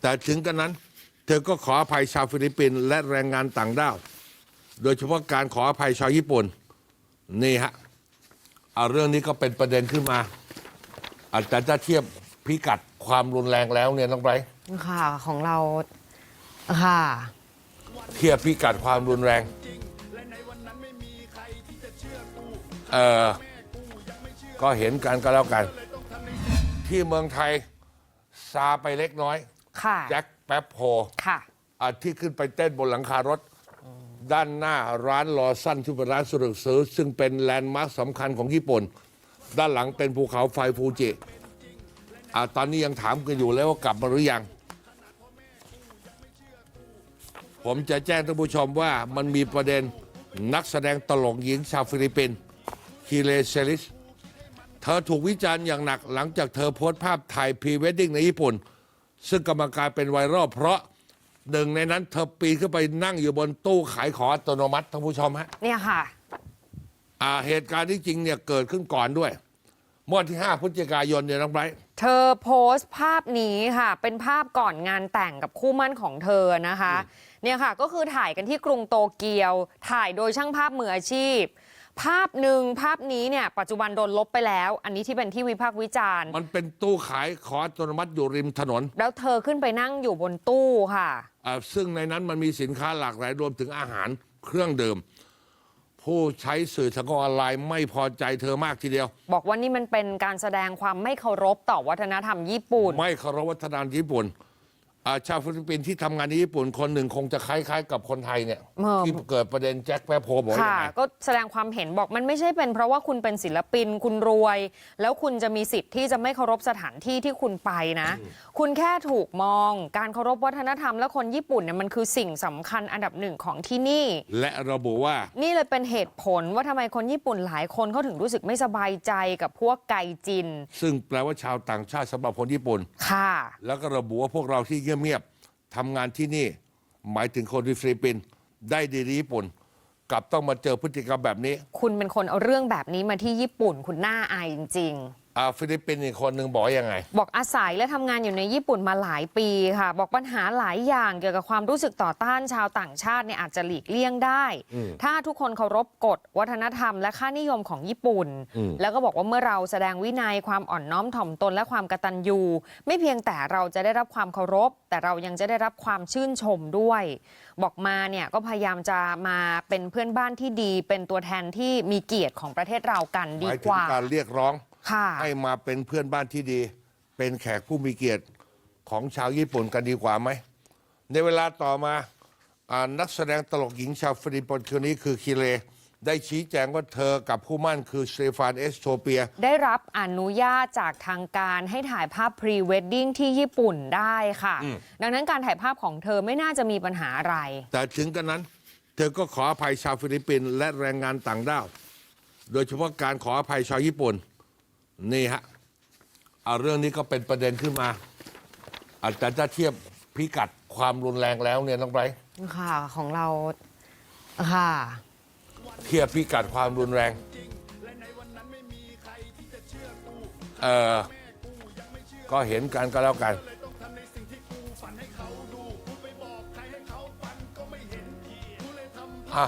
แต่ถึงกันนั้น เธอก็ขออภัยชาวฟิลิปปินส์และแรงงานต่างด้าว โดยเฉพาะการขออภัยชาวญี่ปุ่น นี่ฮะเอาเรื่องนี้ก็เป็นประเด็นขึ้นมา อาจจะถ้าเทียบพิกัดความรุนแรงแล้วเนี่ยน้องไบรท์ค่ะของเราค่ะ เทียบพิกัดความรุนแรงเออก็เห็นกันก็แล้วกัน ที่เมืองไทยซาไปเล็กน้อย ค่ะ แจ็คแป๊บโพค่ะ อะที่ขึ้นไปเต้นบนหลังคารถ ด้านหน้าร้านลอสั้นที่เป็นร้านสะดวกซื้อซึ่งเป็นแลนด์มาร์คสำคัญของญี่ปุ่น ด้านหลังเป็นภูเขาไฟฟูจิอะตอนนี้ยังถามกันอยู่แล้วว่ากลับมาหรือยัง ผมจะแจ้งท่านผู้ชมว่ามันมีประเด็นนักแสดงตลกหญิงชาวฟิลิปปินส์คิเลเซลิส เธอถูกวิจารณ์อย่างหนักหลังจากเธอโพสต์ภาพถ่ายพรีเวดดิ้งในญี่ปุ่น ซึ่งกำลังกลายเป็นไวรัลเพราะหนึ่งในนั้นเธอปีนขึ้นไปนั่งอยู่บนตู้ขายของอัตโนมัติท่านผู้ชมฮะเนี่ยค่ะ อ่าเหตุการณ์ที่จริงเนี่ยเกิดขึ้นก่อนด้วยเมื่อวันที่ 5พฤศจิกายนเนี่ยน้องไบรท์เธอโพสต์ภาพนี้ค่ะ เป็นภาพก่อนงานแต่งกับคู่มั่นของเธอนะคะ เนี่ยค่ะ ก็คือถ่ายกันที่กรุงโตเกียว ถ่ายโดยช่างภาพมืออาชีพ ภาพหนึ่งภาพนี้เนี่ยปัจจุบันโดนลบไปแล้ว อันนี้ที่เป็นที่วิพากษ์วิจารณ์ มันเป็นตู้ขายของอัตโนมัติอยู่ริมถนนแล้วเธอขึ้นไปนั่งอยู่บนตู้ค่ะ อ่าซึ่งในนั้นมันมีสินค้าหลากหลายรวมถึงอาหารเครื่องดื่ม ผู้ใช้สื่อสังคมออนไลน์ไม่พอใจเธอมากทีเดียว บอกว่านี่มันเป็นการแสดงความไม่เคารพต่อวัฒนธรรมญี่ปุ่น ไม่เคารพวัฒนธรรมญี่ปุ่น อ่าชาวฟิลิปปินส์ที่ทำงานในญี่ปุ่นคนหนึ่งคงจะคล้ายๆ กับคนไทยเนี่ยเออ ที่เกิดประเด็นแจ็คแปบโพบอกว่าค่ะ ยังไงก็แสดงความเห็นบอกมันไม่ใช่เป็นเพราะว่าคุณเป็นศิลปินคุณรวย แล้วคุณจะมีสิทธิ์ที่จะไม่เคารพสถานที่ที่คุณไปนะ คุณแค่ถูกมอง การเคารพวัฒนธรรมและคนญี่ปุ่นเนี่ยมันคือสิ่งสำคัญอันดับหนึ่งของที่นี่ และระบุว่า นี่เลยเป็นเหตุผลว่าทำไมคนญี่ปุ่นหลายคนเขาถึงรู้สึกไม่สบายใจกับพวกไกจินซึ่งแปลว่าชาวต่างชาติสำหรับคนญี่ปุ่น ค่ะ แล้วก็ระบุว่าพวกเราที่เงียบๆทำงานที่นี่ หมายถึงคนที่ฟิลิปปินส์ได้ดีที่ญี่ปุ่น กลับต้องมาเจอพฤติกรรมแบบนี้ คุณเป็นคนเอาเรื่องแบบนี้มาที่ญี่ปุ่น คุณน่าอายจริง ๆ อ่าฟิลิปปินส์อีกคนหนึ่งบอกว่ายังไง บอกอาศัยและทำงานอยู่ในญี่ปุ่นมาหลายปีค่ะ บอกปัญหาหลายอย่างเกี่ยวกับความรู้สึกต่อต้านชาวต่างชาติเนี่ยอาจจะหลีกเลี่ยงได้ ถ้าทุกคนเคารพกฎวัฒนธรรมและค่านิยมของญี่ปุ่น แล้วก็บอกว่าเมื่อเราแสดงวินัยความอ่อนน้อมถ่อมตนและความกตัญญู ไม่เพียงแต่เราจะได้รับความเคารพ แต่เรายังจะได้รับความชื่นชมด้วย บอกมาเนี่ยก็พยายามจะมาเป็นเพื่อนบ้านที่ดี เป็นตัวแทนที่มีเกียรติของประเทศเรากันหดีมายกถึงว่า การเรียกร้อง ค่ะ ให้มาเป็นเพื่อนบ้านที่ดี เป็นแขกผู้มีเกียรติของชาวญี่ปุ่นกันดีกว่าไหม ในเวลาต่อมาอ่านักแสดงตลกหญิงชาวฟิลิปปินส์คนนี้คือคิเล ได้ชี้แจงว่าเธอกับผู้มั่นคือสเตฟานเอสโทเปีย ได้รับอนุญาตจากทางการให้ถ่ายภาพพรีเวดดิ้งที่ญี่ปุ่นได้ค่ะ ดังนั้นการถ่ายภาพของเธอไม่น่าจะมีปัญหาอะไร แต่ถึงกันนั้น เธอก็ขออภัยชาวฟิลิปปินส์และแรงงานต่างด้าว โดยเฉพาะการขออภัยชาวญี่ปุ่น นี่ฮะเอาเรื่องนี้ก็เป็นประเด็นขึ้นมา อาจจะถ้าเทียบพิกัดความรุนแรงแล้วเนี่ยน้องไบรท์ค่ะของเราค่ะ เทียบพิกัดความรุนแรงเออก็เห็นกันก็แล้วกัน อะ